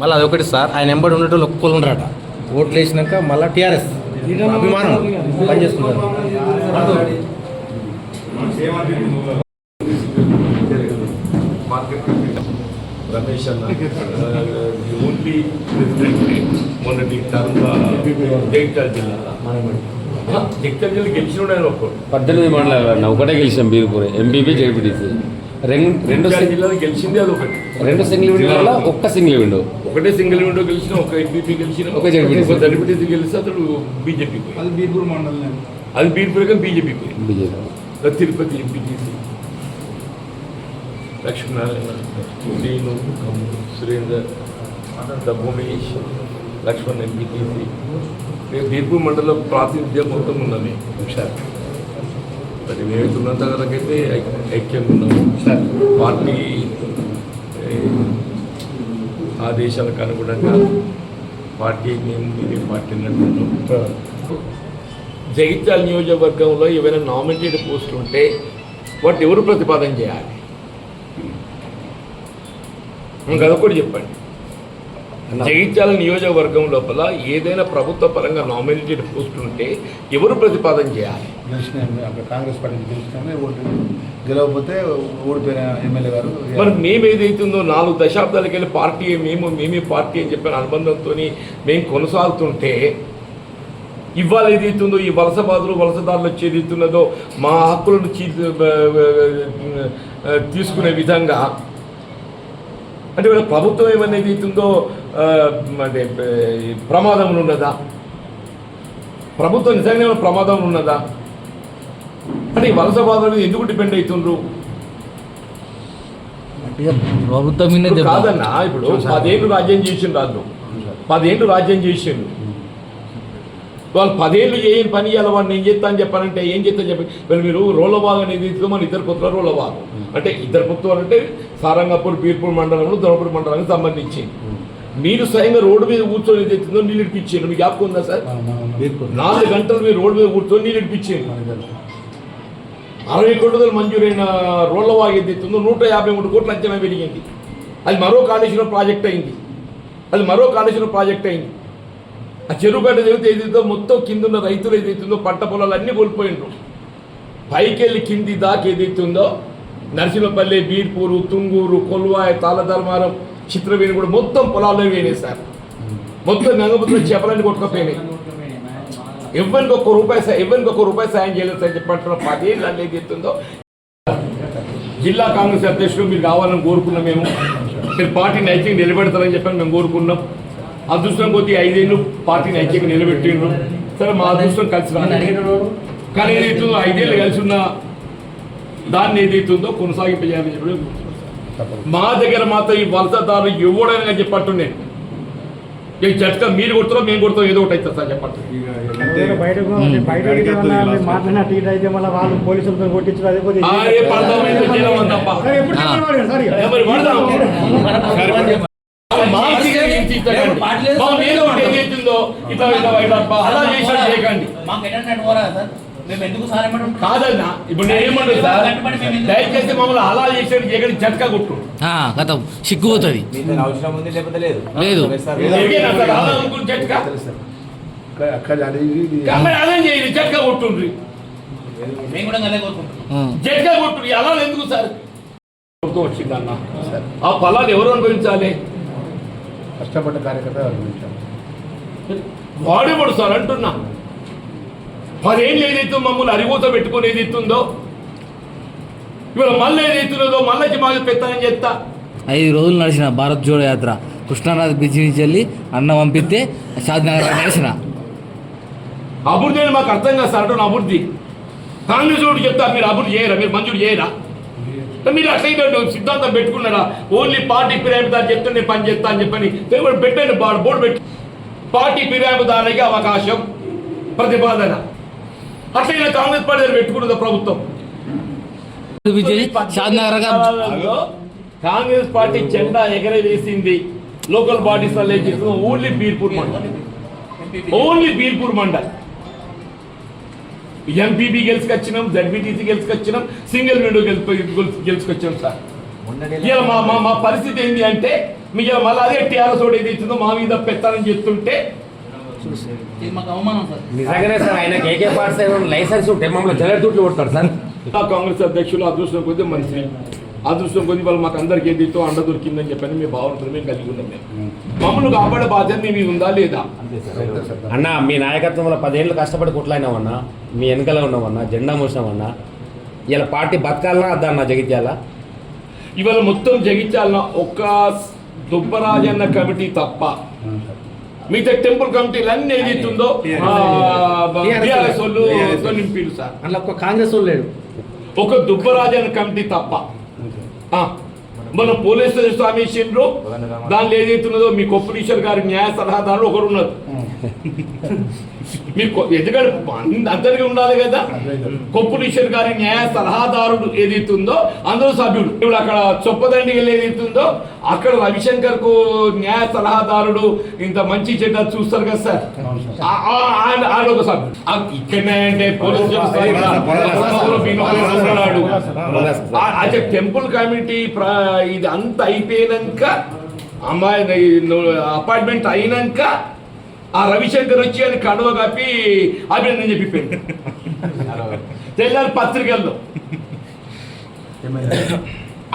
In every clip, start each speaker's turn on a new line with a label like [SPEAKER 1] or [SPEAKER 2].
[SPEAKER 1] మళ్ళీ అదొకటి సార్ ఆయన ఎంబడి ఉండేటోళ్ళు ఒక్కరు ఉండరట. ఓట్లు వేసినాక మళ్ళీ టీఆర్ఎస్ అభిమానం పనిచేస్తున్నారు
[SPEAKER 2] రమేష్ అన్న ఓన్లీ మొన్నటి టర్మ్ జగిత్యాల జిల్లా. జగిత్యాల జిల్లా గెలిచిన ఒక్కడు.
[SPEAKER 3] పద్దెనిమిది మండలాలు ఒకటే గెలిచాం బీర్పూర్ ఎంపీపీ జేపీటీసీ. రెండు
[SPEAKER 2] గెలిచింది అది ఒకటి.
[SPEAKER 3] రెండు సింగిల్ విండో వల్ల ఒక్క సింగిల్ విండో.
[SPEAKER 2] ఒకటే సింగిల్ విండో గెలిచిన ఒక ఎంపీపీ గెలిచిన
[SPEAKER 3] ఒక జడ్పీటీసీ.
[SPEAKER 2] గెలిస్తే అతడు బీజేపీ
[SPEAKER 4] అది బీర్పూర్ మండలం
[SPEAKER 2] అది Beerpur BJP
[SPEAKER 3] BJP.
[SPEAKER 2] Tirupati MPTC Lakshminarayana నేను సురేందర్ భూమేష్ లక్ష్మణ్ ఎంపీటీసీ బీర్పూర్ మండలం ప్రాతినిధ్యం మొత్తం ఉన్నది. సార్ మరి మేమున్నంత వరకైతే ఐక్యంగా ఉన్నాము పార్టీ ఆదేశాలకు అనుగుణంగా పార్టీ మేము ఇది పార్టీ నడుపుతున్నాం జగిత్యాల నియోజకవర్గంలో ఏవైనా నామినేటెడ్ పోస్టులు ఉంటే వాటిని ఎవరు ప్రతిపాదన చేయాలి? ఇంకా అదొకటి చెప్పండి. జగిత్యాల నియోజకవర్గం లోపల ఏదైనా ప్రభుత్వ పరంగా నామినేటెడ్ పోస్టులు ఉంటే ఎవరు ప్రతిపాదన చేయాలి?
[SPEAKER 4] గెలిచిన అక్కడ కాంగ్రెస్ పార్టీ గెలిచిన ఓటు గెలవకపోతే ఓడిపోయిన ఎమ్మెల్యే గారు
[SPEAKER 2] మరి మేము ఏదైతుందో నాలుగు దశాబ్దాలకు వెళ్ళి పార్టీ మేము మేమే పార్టీ అని చెప్పిన అనుబంధంతో మేము కొనసాగుతుంటే ఇవాళ ఏదైతుందో ఈ వలస బాధలు వలసదారులు వచ్చి ఏదైతున్నదో మా హక్కులను తీసుకునే విధంగా అంటే వీళ్ళ ప్రభుత్వం ఏమన్నా ఏదైతుందో అంటే ప్రమాదం ఉన్నదా? ప్రభుత్వం నిజంగా ఏమైనా ప్రమాదం ఉన్నదా? ఈ వలస బాధల మీద ఎందుకు డిపెండ్ అవుతుండ్రు
[SPEAKER 5] ప్రభుత్వం
[SPEAKER 2] కాదన్నా ఇప్పుడు పదేళ్ళు రాజ్యం చేసిండు వాళ్ళు పదేళ్ళు రాజ్యం చేసిండు. వాళ్ళు పదేళ్ళు చేయని పని ఇవ్వాలి వాడిని ఏం చేస్తా అని చెప్పానంటే ఏం చేస్తా చెప్పి మరి మీరు రోలబాగ్ అనేది ఇదిగో మన ఇద్దరు పుత్రుల రోలబాగ్ అంటే ఇద్దరు పుత్రులు అంటే సారంగపూర్ బీర్పూర్ మండలంలో దొరపూర్ మండలానికి సంబంధించి మీరు స్వయంగా రోడ్డు మీద కూర్చొని ఏది ఎత్తుందో నీళ్ళు ఇడిపించారు మీకు జ్ఞాపకం ఉందా సార్? నాలుగు గంటలు మీరు రోడ్డు మీద కూర్చొని నీళ్ళు ఇడిపించారు అరవై కోట్ల మంజూరైన రోడ్ల ఏదైతుందో నూట యాభై మూడు కోట్ల అంచనా పెరిగింది. అది మరో కాళేశ్వరం ప్రాజెక్ట్ అయింది. అది మరో కాళేశ్వరం ప్రాజెక్ట్ అయింది. ఆ చెరువు గడ్డ ఏదైతుందో మొత్తం కింద ఉన్న రైతులు ఏదైతుందో పంట పొలాలు అన్నీ కోల్పోయిండ్రు. పైకెళ్ళి కింది దాకా ఏదైతుందో నరసింహపల్లి బీర్పూరు తుంగూరు కొల్వాయ తాళధర్మారం చిత్రవేణి కూడా మొత్తం పొలాల్లో వేనేశారు మొత్తం గంగపుత్ర చేపలన్నీ కొట్టుకపోయినాయి. ఎవరికి ఒక్క రూపాయి ఎవరికి ఒక్క రూపాయి సాయం చేయలేదు సార్ చెప్పంటున్న పదేళ్ళు అల్లు ఏది ఎత్తుందో. జిల్లా కాంగ్రెస్ అధ్యక్షుడు మీరు కావాలని కోరుకున్నాం మేము. మీరు పార్టీని ఐక్యంగా నిలబెడతారని చెప్పని మేము కోరుకున్నాం. అదృష్టం కొద్ది ఐదేళ్ళు పార్టీని ఐక్యంగా నిలబెట్టిండ్రు. సరే మా అదృష్టం కలిసి కానీ ఏదైతుందో ఐదేళ్ళు కలిసి ఉన్న దాన్ని ఏదైతుందో కొనసాగింపజేయాలని చెప్పి మా దగ్గర మాత్రం ఈ వలసదారు ఎవడైనా చెప్పట్టు ఈ జట్కా మీరు కొడుతారో మేము కొడతాం ఏదో ఒకటి అవుతుంది సార్ చేయకండి.
[SPEAKER 6] మాకు
[SPEAKER 2] కాదన్నా ఇప్పుడు నేను ఏమంటాను సార్? దయచేసి మమ్మల్ని అలా జట్కా కొట్టు.
[SPEAKER 5] గతం సిగ్గుపోతుంది.
[SPEAKER 1] అవసరం ఉంది లేకపోతే లేదు.
[SPEAKER 2] జట్కా
[SPEAKER 4] అక్కడ అడిగి
[SPEAKER 2] అదే చేయండి జట్కా కొట్టుండ్రి. జట్కా కొట్టుండ్రి అలా ఎందుకు సార్? వచ్చిందన్న? ఆ ఫలాలు ఎవరు అనుభవించాలి?
[SPEAKER 4] కష్టపడ్డ కార్యకర్త అనుభవించాం
[SPEAKER 2] వాడేవాడు సార్ అంటున్నా? పదేళ్ళు ఏదైతే మమ్మల్ని అరిగోత పెట్టుకుని ఏదైతుందో ఇవాళ మళ్ళీ ఏదైతున్నదో మళ్ళీ మాకు పెత్తనం చేస్తా.
[SPEAKER 5] ఐదు రోజులు నడిచిన భారత్ జోడో యాత్ర. కృష్ణానది బ్రిడ్జి నుంచి వెళ్ళి అన్న పంపిస్తే షాద్నగర్ నడిచిన.
[SPEAKER 2] అభివృద్ధి అని మాకు అర్థం కాదు సార్ అభివృద్ధి కాంగ్రెస్ వాడు చెప్తా మీరు అభివృద్ధి చేయరా మీరు మంజూరు చేయరా? మీరు అట్లా సిద్ధాంతం పెట్టుకున్నారా? ఓన్లీ పార్టీ ఫిర్యాదుదారు చెప్తే నేను పని చేస్తా అని చెప్పని పెట్టండి బోర్డు పెట్టి. పార్టీ ఫిర్యాదుదారులకి అవకాశం ప్రతిపాదన. అట్లయినా కాంగ్రెస్ పార్టీ పెట్టుకున్నది ప్రభుత్వం. కాంగ్రెస్ పార్టీ జెండా ఎగరవేసింది లోకల్ బాడీస్ వల్ల ఏం చేస్తుంది only Beerpur mandal. Only Beerpur mandal. MPP గెలుచుకొచ్చినాం ZPTC గెలుచుకొచ్చినాం సింగిల్ విండో గెలుచుకొచ్చినాం సార్. ఇవాళ మా మా పరిస్థితి ఏంటి అంటే మీకు మళ్ళీ అదే టీఆర్ఎస్ ఒకటి ఏది ఇచ్చిందో మా మీద పెత్తనం చేస్తుంటే
[SPEAKER 6] ఇది మాకు అవమానం సార్.
[SPEAKER 3] నిజంగానే సార్ ఆయన కేకే పార్ట్స్ లైసెన్స్ ఉంటే మమ్మల్ని కొడతారు సార్.
[SPEAKER 2] కాంగ్రెస్ అధ్యక్షులు అదృష్టం కొద్ది మంత్రి అదృష్టం కొద్ది వాళ్ళు మాకు అందరికి ఏదైతే అండ దొరికిందని చెప్పని మీ భావనతో మేము కలిగి ఉన్నాం మేము. మమ్మల్ని కాపాడే బాధ్యత మీ మీద ఉందా లేదా?
[SPEAKER 3] అన్న మీ నాయకత్వంలో పదేళ్ళు కష్టపడి కొట్లాడినామన్నా మీ వెనకాల ఉన్నామన్నా జెండా మోసినామన్నా ఇలా పార్టీ బతకాలన్నా అద్దన్న జగిత్యాల?
[SPEAKER 2] ఇవాళ మొత్తం జగిత్యాల ఒక్క దుబ్బరాజన్న కమిటీ తప్ప మిగతా టెంపుల్ కమిటీలు అన్ని ఏదైతుందో టీఆర్ఎస్ వాళ్ళు నింపిరు సార్
[SPEAKER 1] అందులో ఒక్క కాంగ్రెస్ వాళ్ళు లేడు
[SPEAKER 2] ఒక దుబ్బరాజన్న కమిటీ తప్ప. ఆ, మన పోలీస్ స్వామి ఇచ్చిండ్రు. దానిలో ఏదైతున్నదో మీ కొప్పలీశ్వర్ గారి న్యాయ సలహాదారులు ఒకరు ఉన్నారు. మీకు ఎందుకంటే అంద- అందరికీ ఉండాలి కదా? కొప్పులీశ్వర్ గారి న్యాయ సలహాదారుడు ఏదైతుందో అందులో సభ్యుడు ఇప్పుడు అక్కడ చొప్పదండిగలు ఏదైతుందో అక్కడ రవిశంకర్కు న్యాయ సలహాదారుడు ఇంత మంచి చెడ్డ చూస్తారు కదా సార్? ఆయన ఒక సభ్యుడు. ఇక్కడనే అంటే పోలీస్ స్టేషన్ స్థాయిలో వినోద్ ఉన్నాడు. ఆ- అదే టెంపుల్ కమిటీ ఇది అంత అయిపోయినాక అమ్మాయి అపార్ట్మెంట్ అయినాక ఆ రవిశంకర్ వచ్చి అని కడవ కప్పి అభినందన చెప్పిపోయింది. తెల్లారి పత్రికల్లో.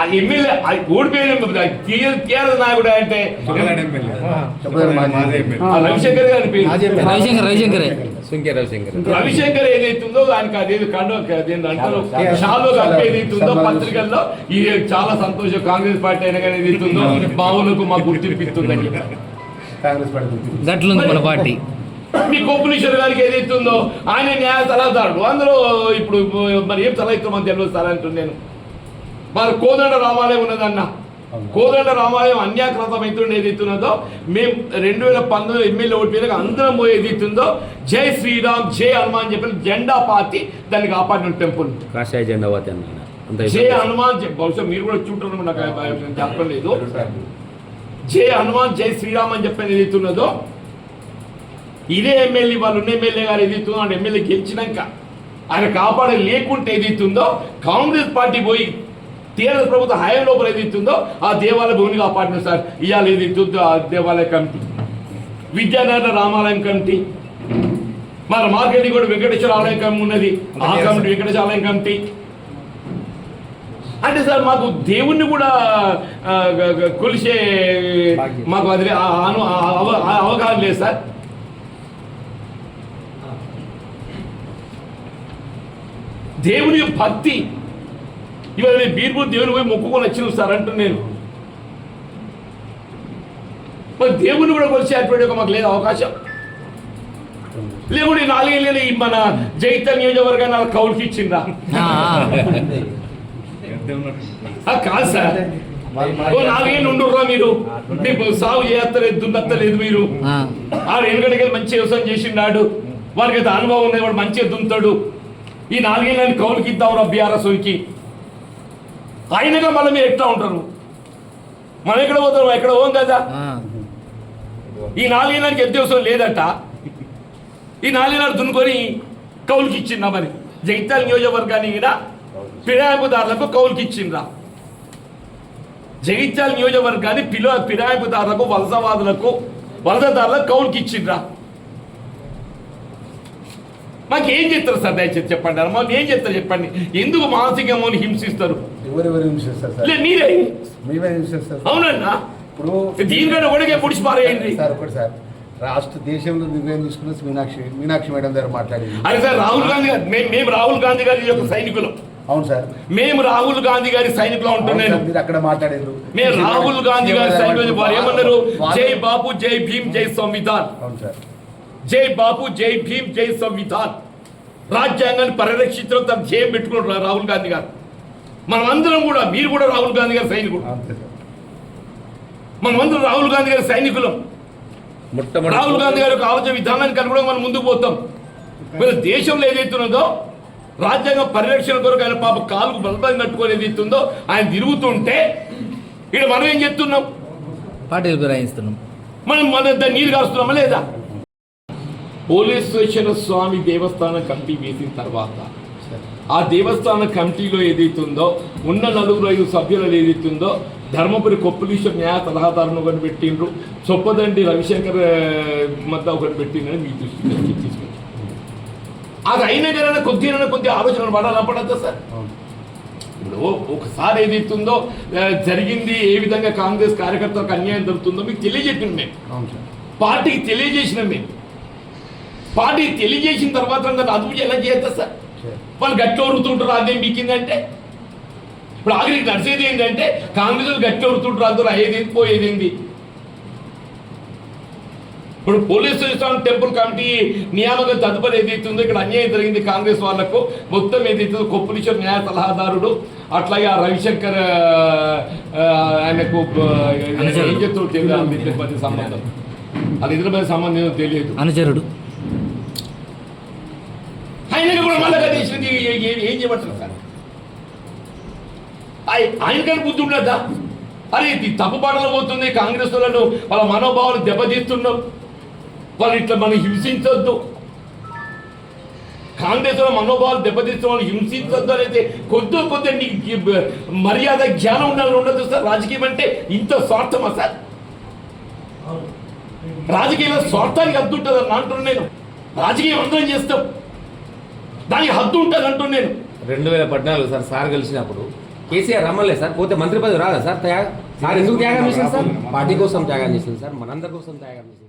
[SPEAKER 2] ఆ ఎమ్మెల్యే ఆ ఓడిపోయిన టీఆర్ఎస్ నాయకుడు అంటే ఆ రవిశంకర్ గారి పేరు.
[SPEAKER 5] రవిశంకర్ రవిశంకరే.
[SPEAKER 2] ఏదైతుందో దానికి అదేది కండో అంటారు. షాలో ఏదైతుందో పత్రికల్లో ఇది చాలా సంతోషం. కాంగ్రెస్ పార్టీ అయినా కానీ ఏదైతుందో మా ఊళ్ళకు మా గుర్తింపు ఇస్తుందని
[SPEAKER 4] కాంగ్రెస్ పార్టీ
[SPEAKER 5] గట్లుంది మన పార్టీ.
[SPEAKER 2] మీ కొప్పులీశ్వర్ గారికి ఏదైతుందో ఆయన న్యాయ సలహాదారుడు అందులో ఇప్పుడు మరి ఏం సలహా ఇస్తామని తెలియదు సార్ అంటున్నాను నేను. మరి కోదండ రామాలయం ఉన్నదన్న. కోదండ రామాలయం అన్యాకృతం అవుతుండే ఏదైతున్నదో మేము రెండు వేల పంతొమ్మిది ఎమ్మెల్యే ఓడిపోయినాక అందరం పోయి ఏదైతుందో జై శ్రీరామ్ జై హనుమాన్ చెప్పి జెండా పాతి దాన్ని కాపాడిన టెంపుల్.
[SPEAKER 3] కాషాయ జెండా పోతే అన్న అంత
[SPEAKER 2] జై హనుమాన్ బహుశా మీరు కూడా చూంటారు నాకు చెప్పలేదు. జై హనుమాన్ జై శ్రీరామ్ అని చెప్పేది ఏదైతున్నదో ఇదే ఎమ్మెల్యే వాళ్ళు ఉన్న ఎమ్మెల్యే గారు ఏదైతుందో అంటే ఎమ్మెల్యే గెలిచినాక ఆయన కాపాడే లేకుంటే ఏదైతుందో కాంగ్రెస్ పార్టీ పోయి టీఆర్ఎస్ ప్రభుత్వ హయాం లోపల ఏదైతుందో ఆ దేవాలయ భూమిని కాపాడిన సార్. ఇవాళ ఏదైతుందో ఆ దేవాలయ కమిటీ విద్యానగర రామాలయం కమిటీ మన మార్కెట్ కూడా వెంకటేశ్వర ఆలయం కమిటీ ఉన్నది. ఆ కమిటీ వెంకటేశ్వర ఆలయం కమిటీ. అంటే సార్ మాకు దేవుణ్ణి కూడా కొలిసే మాకు అది అవగాహన లేదు సార్. దేవుని భక్తి. ఇవాళ నేను బీర్పూర్ దేవుని పోయి మొక్కుకొని వచ్చిన సార్ అంటున్నాను నేను. మరి దేవుని కూడా కొలిసేటువంటి ఒక మాకు లేదు అవకాశం. లేకుంటే నాలుగేళ్ళు ఈ మన జైత నియోజకవర్గాన్ని కౌలుకి ఇచ్చిందా కాదు సార్. ఓ నాలుగేళ్ళు ఉండుర్రా మీరు. మీకు సాగు చేస్తలేదు దున్నత్తలేదు మీరు.
[SPEAKER 5] ఆ.
[SPEAKER 2] ఆడు వెనుకడికి మంచి వ్యవసాయం చేసిండాడు. వారికి అయితే అనుభవం ఉన్నది వాడు మంచిగా దున్నుతాడు. ఈ నాలుగేళ్ళని కౌలుకి ఇద్దాం రా బీఆర్ఎస్కి అయినగా మళ్ళీ మీరు ఎట్లా ఉంటారు? మనం ఎక్కడ పోతాం? ఎక్కడ పోం కదా. ఈ నాలుగేళ్ళకి ఎద్దేవసం లేదట. ఈ నాలుగేళ్ళు దున్నుకొని కౌలుకి ఇచ్చిందా మరి. జగిత్యాల నియోజకవర్గాన్ని కూడా ఫిరాయింపుదారులకు కౌలుకి ఇచ్చిండ్రా జగిత్యాల నియోజకవర్గాన్ని పిలో ఫిరాయింపుదారులకు వలసవాదులకు వలసదారులకు కౌలుకి ఇచ్చిండ్రా మాకు ఏం చేస్తారు సార్ దయచేసి చెప్పండి మాకు ఏం చేస్తారు చెప్పండి? ఎందుకు మానసికంగా హింసిస్తారు?
[SPEAKER 4] ఎవరెవరు హింసిస్తారు సార్?
[SPEAKER 2] మీరే.
[SPEAKER 4] మేమే హింసిస్తారు
[SPEAKER 2] అవునన్నా?
[SPEAKER 4] ఇప్పుడు
[SPEAKER 2] దీనికంటే ఒకటికే పుడిచి పారేయండి.
[SPEAKER 4] సార్ ఒకటి సార్. రాష్ట్ర దేశంలో నిర్ణయం తీసుకున్న మీనాక్షి మీనాక్షి మేడం దగ్గర మాట్లాడింది.
[SPEAKER 2] అరే సార్ రాహుల్ గాంధీ గారు మేము రాహుల్ గాంధీ గారి యొక్క సైనికులు.
[SPEAKER 4] అవును సార్.
[SPEAKER 2] మేము రాహుల్ గాంధీ గారి సైనికులు ఉంటున్నాను
[SPEAKER 4] మీరు అక్కడ మాట్లాడారు.
[SPEAKER 2] మేము రాహుల్ గాంధీ గారి సైనికులు వారు ఏమన్నారు? జై బాపు జై భీమ్ జై సంవిధాన్.
[SPEAKER 4] అవును సార్.
[SPEAKER 2] జై బాపు జై భీమ్ జై సంవిధాన్. రాజ్యాంగాన్ని పరిరక్షించడం తన జయం పెట్టుకున్నారు రాహుల్ గాంధీ గారు. మనం అందరం కూడా మీరు కూడా రాహుల్ గాంధీ గారి సైనికుడు
[SPEAKER 4] అంతే సార్.
[SPEAKER 2] మనం అందరం రాహుల్ గాంధీ గారి సైనికులం. రాహుల్ గాంధీ గారి యొక్క ఆలోచన విధానానికి అనుగుణంగా మనం ముందుకు పోతాం. మరి దేశంలో ఏదైతున్నదో రాజ్యాంగ పరిరక్షణ కొరకు ఆయన పాప కాలుకు బలపడి కట్టుకొని ఏదైతుందో ఆయన తిరుగుతుంటే ఇక్కడ మనం ఏం చెప్తున్నాం
[SPEAKER 5] పార్టీలు ఫిరాయిస్తున్నాం
[SPEAKER 2] మనం మన నీరు కాస్తున్నామా లేదా? పోలీస్ స్టేషన్ స్వామి దేవస్థానం కమిటీ వేసిన తర్వాత ఆ దేవస్థాన కమిటీలో ఏదైతుందో ఉన్న నలుగురు ఐదు సభ్యులు ఏదైతుందో ధర్మపురి కొప్పులీశ్వర్ న్యాయ సలహాదారుని ఒకటి పెట్టిండ్రు చొప్పదండి రవిశంకర్ మధ్య ఒకటి పెట్టిండ్రని మీ దృష్టికి తీసుకొచ్చి అది అయిన కానీ కొద్దిగా కొద్దిగా ఆలోచన పడాలా? పడద్దా సార్? ఇప్పుడు ఒకసారి ఏదైతుందో ఆ, జరిగింది ఏ విధంగా కాంగ్రెస్ కార్యకర్తలకు అన్యాయం జరుగుతుందో మీకు తెలియజెప్పింది మేము పార్టీకి తెలియజేసినాం మేము పార్టీకి తెలియజేసిన తర్వాత అదుపు ఎలా చేస్తా సార్. వాళ్ళు గట్టి వరుతుంటారు అదేం బిక్కిందంటే ఇప్పుడు ఆఖరికి నడిచేది ఏంటంటే కాంగ్రెస్ వాళ్ళు గట్టి వరుతుంటారు అందరూ అయ్యేది ఏంది, పోయేది ఏంది ఇప్పుడు పోలీస్ స్టేషన్ టెంపుల్ కమిటీ నియామకం తదుపరి ఏదైతుందో ఇక్కడ అన్యాయం జరిగింది కాంగ్రెస్ వాళ్ళకు. మొత్తం ఏదైతుందో కొప్పులీశ్వర్ న్యాయ సలహాదారుడు అట్లాగే ఆ రవిశంకర్ ఆయనకు ఏం సంబంధం? అది ఇద్దరి మధ్య సంబంధం తెలియదు.
[SPEAKER 5] అనుచరుడు.
[SPEAKER 2] ఆయనకి కూడా మళ్ళీ ఏం చేయబట్టారు సార్? ఆయ- ఆయనకని బుద్ధి ఉండదా అరే ఇది తప్పు పాటలు పోతుంది కాంగ్రెస్ వాళ్ళను. వాళ్ళ మనోభావాలు దెబ్బతీస్తున్నాం వాళ్ళు ఇట్లా మనం హింసించొద్దు. కాంగ్రెస్ మనోభావాలు దెబ్బతీస్తున్న వాళ్ళు హింసించొద్దు అనేది కొద్ది కొద్ది నీకు మర్యాద జ్ఞానం ఉండాలని ఉండదు సార్. రాజకీయం అంటే ఇంత స్వార్థమా సార్? రాజకీయంలో స్వార్థానికి హద్దు ఉంటుంది అని అంటున్నాను నేను. రాజకీయం అందరం చేస్తాం. దానికి హద్దు ఉంటుంది అంటున్నాను నేను.
[SPEAKER 3] రెండు వేల పద్నాలుగు సార్ సార్ గెలిచినప్పుడు కేసీఆర్ రమ్మలే సార్. పోతే మంత్రి పదవి రాదా సార్? త్యాగ? సార్ ఎందుకు త్యాగం చేసింది సార్? పార్టీ కోసం త్యాగం చేసింది సార్ మనందరి కోసం త్యాగం చేసింది.